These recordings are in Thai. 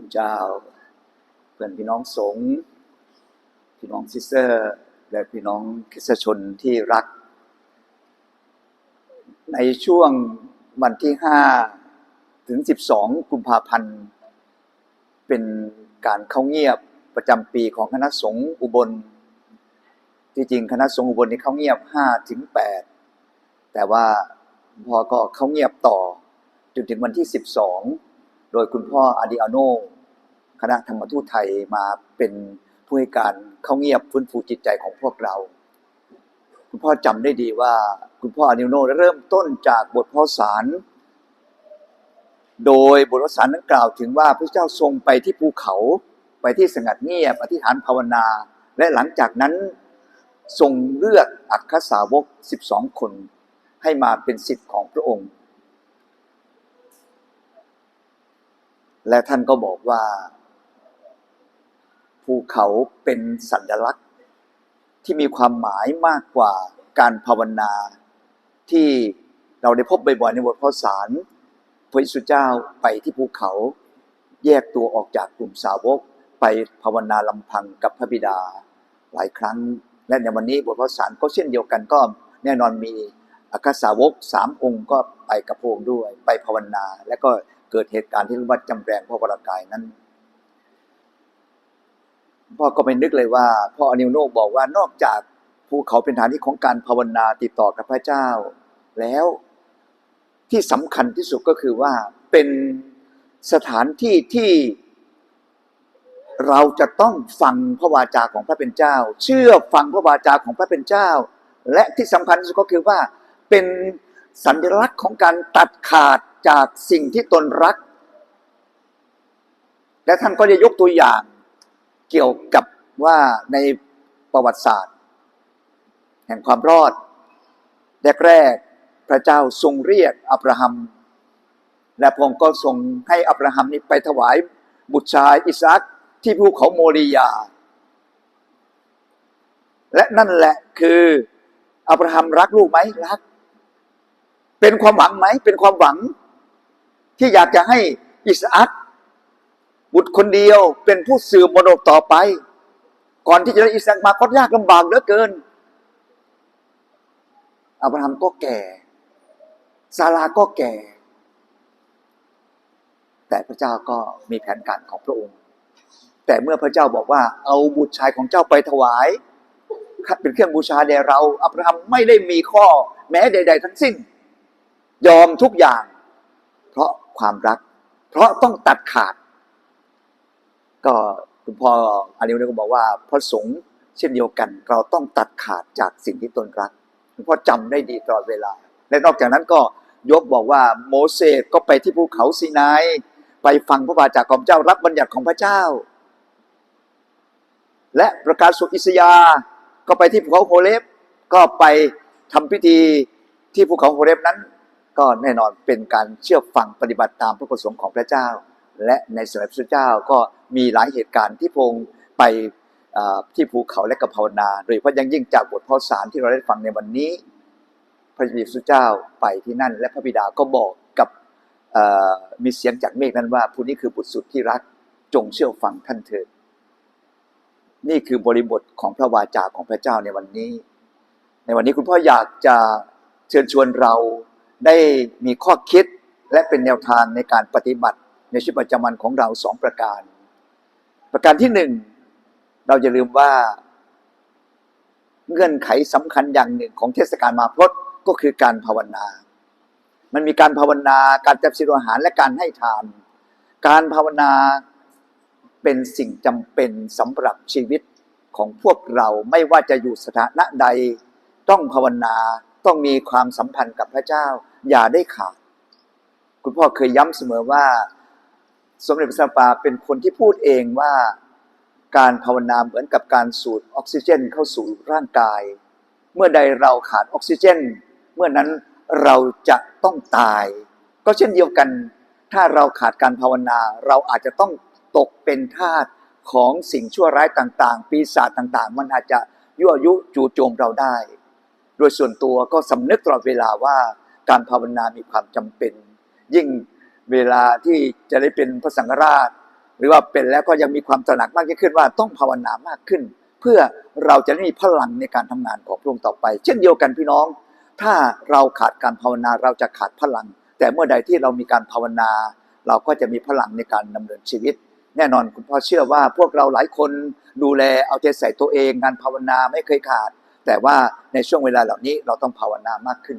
คุณเจ้า เพื่อนพี่น้องสงฆ์พี่น้องซิสเตอร์ และพี่น้องคริสชนที่รัก ในช่วงวันที่ 5 ถึง 12 กุมภาพันธ์ เป็นการเข้าเงียบประจำปีของคณะสงฆ์อุบล ที่จริงคณะสงฆ์อุบลนี่เข้าเงียบ 5 ถึง 8 แต่ว่าพอก็เข้าเงียบต่อจนถึงวันที่ 12 โดยคุณพ่ออาดิอาโนคณะธรรมทูตไทยมาเป็นผู้ให้การเข้าเงียบฟื้นฟูจิตใจของพวกเรา คุณพ่อจำได้ดีว่า คุณพ่ออาดิอาโนเริ่มต้นจากบทพ่อสาร โดยบทพ่อสารนั้นกล่าวถึงว่าพระเจ้าทรงไปที่ภูเขาไปที่สงัดเงียบอธิษฐานภาวนา และหลังจากนั้นทรงเลือกอัครสาวก 12 คน ให้มาเป็นสิทธิ์ของพระองค์ และท่านก็บอกว่า ภูเขาเป็นสัญลักษณ์ ที่มีความหมายมากกว่าการภาวนา ที่เราได้พบบ่อยๆในบทข้อสารพระเยซูเจ้าไปที่ภูเขา แยกตัวออกจากกลุ่มสาวก ไปภาวนาลำพังกับพระบิดา หลายครั้ง และในวันนี้บทข้อสารก็เช่นเดียวกันก็แน่นอนมีอัครสาวกสามองค์ก็ไปกับพระองค์ด้วย ไปภาวนาและก็ เกิดเหตุการณ์ที่เรียกว่าจำแรงพระวรากายนั้น พ่อก็ไม่นึกเลยว่า พ่ออนิวโนกบอกว่านอกจากภูเขาเป็นฐานที่ของการภาวนาติดต่อกับพระเจ้า แล้วที่สำคัญที่สุดก็คือว่าเป็นสถานที่ที่เราจะต้องฟังพระวาจาของพระเป็นเจ้า เชื่อฟังพระวาจาของพระเป็นเจ้า และที่สำคัญที่สุดก็คือว่าเป็นสัญลักษณ์ของการตัดขาด จากสิ่งที่ตนรัก และท่านก็จะยกตัวอย่างเกี่ยวกับว่าในประวัติศาสตร์ แห่งความรอดแรกๆพระเจ้าทรงเรียกอับราฮัม และพระองค์ก็ทรงให้อับราฮัมนี้ไปถวายบุตรชายอิสอัคที่ภูเขาโมริยา และนั่นแหละคืออับราฮัมรักลูกไหมรัก เป็นความหวังไหม เป็นความหวัง ที่อยากจะให้อิสอัคบุตรคนเดียวเป็นผู้สืบมรดกต่อไป ก่อนที่จะได้อิสอัคมาก็ยากลำบากเหลือเกินอับราฮัมก็แก่ซาราก็แก่ แต่พระเจ้าก็มีแผนการของพระองค์ แต่เมื่อพระเจ้าบอกว่า เอาบุตรชายของเจ้าไปถวาย เป็นเครื่องบูชาแด่เรา อับราฮัมไม่ได้มีข้อ แม้ใด ๆ ทั้งสิ้น ยอมทุกอย่าง เพราะ ความรัก เพราะต้องตัดขาด ก็คุณพ่ออานิวเนี่ยก็บอกว่าพระสงฆ์เช่นเดียวกัน เราต้องตัดขาดจากสิ่งที่ตนรักคุณพ่อจำได้ดีตลอดเวลา และนอกจากนั้นก็ยกบอกว่าโมเสสก็ไปที่ภูเขาซีนายไปฟังพระวาจาของเจ้ารับบัญญัติของพระเจ้า และประกาศสุอิสยา ก็ไปที่ภูเขาโฮเลฟก็ไปทำพิธีที่ภูเขาโฮเลฟนั้น ก็แน่นอนเป็นการเชื่อฟังปฏิบัติตามพระประสงค์ของพระเจ้า และในสมัยพระเจ้าก็มีหลายเหตุการณ์ที่พงไปที่ภูเขาและกระภาวนาโดยเฉพาะยังยิ่งจากบทพระสารที่เราได้ฟังในวันนี้ พระบิดาเจ้าไปที่นั่น และพระบิดาก็บอกกับมีเสียงจากเมฆนั้นว่าผู้นี้คือบุตรสุดที่รักจงเชื่อฟังท่านเถิดนี่คือบริบทของพระวาจาของพระเจ้าในวันนี้ ในวันนี้คุณพ่ออยากจะเชิญชวนเรา ได้มีข้อคิดและเป็นแนวทางในการปฏิบัติในชีวิตประจำวันของเราสองประการ ประการที่หนึ่งเราอย่าลืมว่า เงื่อนไขสำคัญอย่างหนึ่งของเทศกาลมาพลดก็คือการภาวนา มันมีการภาวนา การจับสิรอาหารและการให้ทาน การภาวนาเป็นสิ่งจำเป็นสำหรับชีวิตของพวกเราไม่ว่าจะอยู่สถานะใด ต้องภาวนาต้องมีความสัมพันธ์กับพระเจ้า อย่าได้ขาด คุณพ่อเคยย้ำเสมอว่า สมเด็จพระสัมปาเป็นคนที่พูดเองว่าการภาวนาเหมือนกับการสูดออกซิเจนเข้าสู่ร่างกาย เมื่อใดเราขาดออกซิเจน เมื่อนั้นเราจะต้องตาย ก็เช่นเดียวกัน ถ้าเราขาดการภาวนา เราอาจจะต้องตกเป็นทาสของสิ่งชั่วร้ายต่าง ๆ ปีศาจต่างๆ มันอาจจะยั่วยุจู่โจมเราได้ โดยส่วนตัวก็สำนึกตลอดเวลาว่า การภาวนามีความจำเป็น ยิ่งเวลาที่จะได้เป็นพระสังฆราช หรือว่าเป็นแล้วก็ยังมีความตระหนักมากยิ่งขึ้นว่าต้องภาวนามากขึ้น เพื่อเราจะได้มีพลังในการทำงานของพระองค์ต่อไป เช่นเดียวกันพี่น้อง ถ้าเราขาดการภาวนาเราจะขาดพลัง แต่เมื่อใดที่เรามีการภาวนา เราก็จะมีพลังในการดำเนินชีวิตแน่นอนคุณพ่อเชื่อว่าพวกเราหลายคนดูแลเอาใจใส่ตัวเองงานภาวนาไม่เคยขาด แต่ว่าในช่วงเวลาเหล่านี้เราต้องภาวนามากขึ้น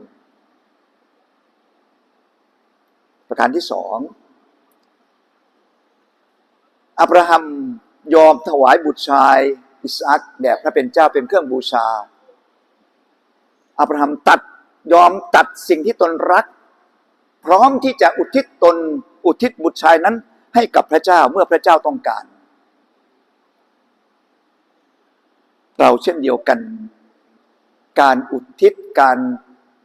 ประการที่สองอับราฮัมยอมถวายบุตรชายอิสอัคแด่พระเป็นเจ้าเป็นเครื่องบูชา อับราฮัมตัดยอมตัดสิ่งที่ตนรัก พร้อมที่จะอุทิศตนอุทิศบุตรชายนั้นให้กับพระเจ้าเมื่อพระเจ้าต้องการ เราเช่นเดียวกัน การอุทิศการ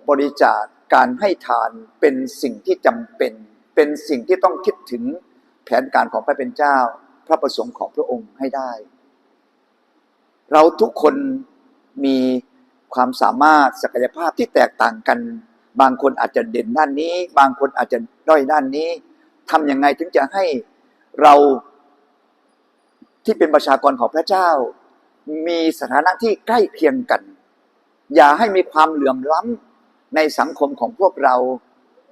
บริจาค การให้ทานเป็นสิ่งที่จำเป็น เป็นสิ่งที่ต้องคิดถึงแผนการของพระเป็นเจ้า พระประสงค์ของพระองค์ให้ได้ เราทุกคนมีความสามารถศักยภาพที่แตกต่างกัน บางคนอาจจะเด่นด้านนี้ บางคนอาจจะด้อยด้านนี้ทำยังไงถึงจะให้เราที่เป็นประชากรของพระเจ้า มีสถานะที่ใกล้เคียงกัน อย่าให้มีความเหลื่อมล้ำ ในสังคมของพวกเรา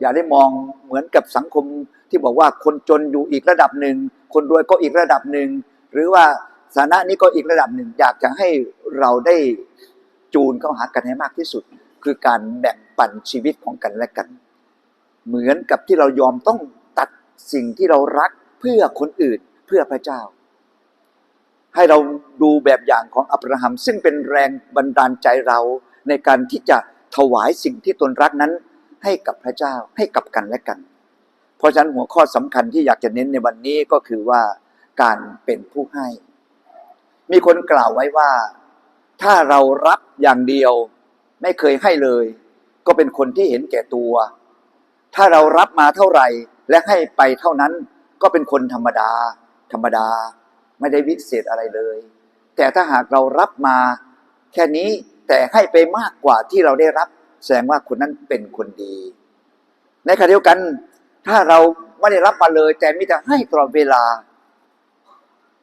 อย่าได้มองเหมือนกับสังคมที่บอกว่าคนจนอยู่อีกระดับหนึ่ง คนรวยก็อีกระดับหนึ่ง หรือว่าฐานะนี้ก็อีกระดับหนึ่ง อยากจะให้เราได้จูนเข้าหากันให้มากที่สุด คือการแบ่งปันชีวิตของกันและกัน เหมือนกับที่เรายอมต้องตัดสิ่งที่เรารักเพื่อคนอื่นเพื่อพระเจ้า ให้เราดูแบบอย่างของอับราฮัม ซึ่งเป็นแรงบันดาลใจเราในการที่จะ ถวายสิ่งที่ตนรักนั้นให้กับพระเจ้าให้กับกันและกัน เพราะฉะนั้นหัวข้อสำคัญที่อยากจะเน้นในวันนี้ก็คือว่าการเป็นผู้ให้ มีคนกล่าวไว้ว่า ถ้าเรารับอย่างเดียวไม่เคยให้เลย ก็เป็นคนที่เห็นแก่ตัว ถ้าเรารับมาเท่าไหร่และให้ไปเท่านั้นก็เป็นคนธรรมดา ธรรมดา ไม่ได้วิเศษอะไรเลย แต่ถ้าหากเรารับมาแค่นี้ แต่ให้ไปมากกว่าที่เราได้รับ แสดงว่าคนนั้นเป็นคนดี ในขณะเดียวกัน ถ้าเราไม่ได้รับมาเลย แต่มีแต่ให้ตลอดเวลา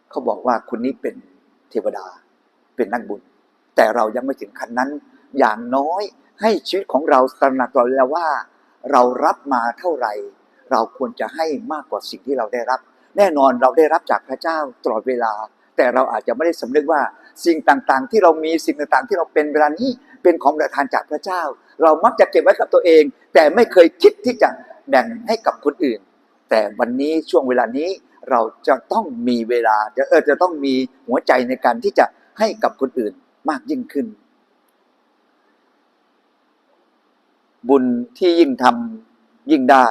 เขาบอกว่าคนนี้เป็นเทวดา เป็นนักบุญ แต่เรายังไม่ถึงขั้นนั้น อย่างน้อยให้ชีวิตของเราตระหนักตลอดเวลาว่า เรารับมาเท่าไหร่ เราควรจะให้มากกว่าสิ่งที่เราได้รับ แน่นอนเราได้รับจากพระเจ้าตลอดเวลา แต่เราอาจจะไม่ได้สำนึกว่าสิ่งต่างๆ ที่เรามีสิ่งต่างๆ ที่เราเป็นเวลานี้เป็นของประทานจากพระเจ้า เรามักจะเก็บไว้กับตัวเอง แต่ไม่เคยคิดที่จะแบ่งให้กับคนอื่น แต่วันนี้ช่วงเวลานี้เราจะต้องมีเวลาจะเออจะต้องมีหัวใจในการที่จะให้กับคนอื่นมากยิ่งขึ้น บุญที่ยิ่งทำยิ่งได้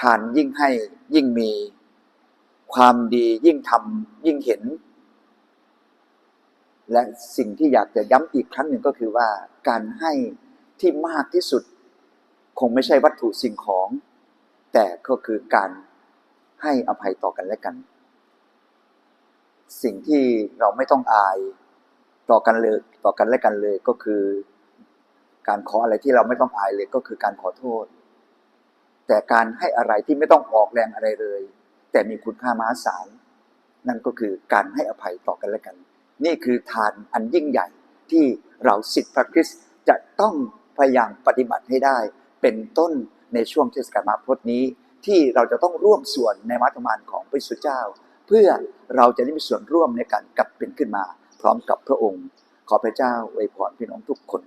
ทานยิ่งให้ยิ่งมี ความดียิ่งทำยิ่งเห็น และสิ่งที่อยากจะย้ำอีกครั้งหนึ่งก็คือว่า การให้ที่มากที่สุด คงไม่ใช่วัตถุสิ่งของ แต่ก็คือการให้อภัยต่อกันและกัน สิ่งที่เราไม่ต้องอายต่อกันเลยต่อกันและกันเลยก็คือ การขออะไรที่เราไม่ต้องอายเลยก็คือการขอโทษ แต่การให้อะไรที่ไม่ต้องออกแรงอะไรเลย แต่มีคุณค่ามหาศาลนั่นก็คือการให้อภัยต่อกันและกัน นี่คือทานอันยิ่งใหญ่ที่เราสิทธิพระคริสต์จะต้องพยายามปฏิบัติให้ได้ เป็นต้นในช่วงเทศกาลมาพดนี้ ที่เราจะต้องร่วมส่วนในมัตมานของพระสุเจ้า เพื่อเราจะได้มีส่วนร่วมในการกลับเป็นขึ้นมา พร้อมกับพระองค์ ขอพระเจ้าอวยพรพี่น้องทุกคน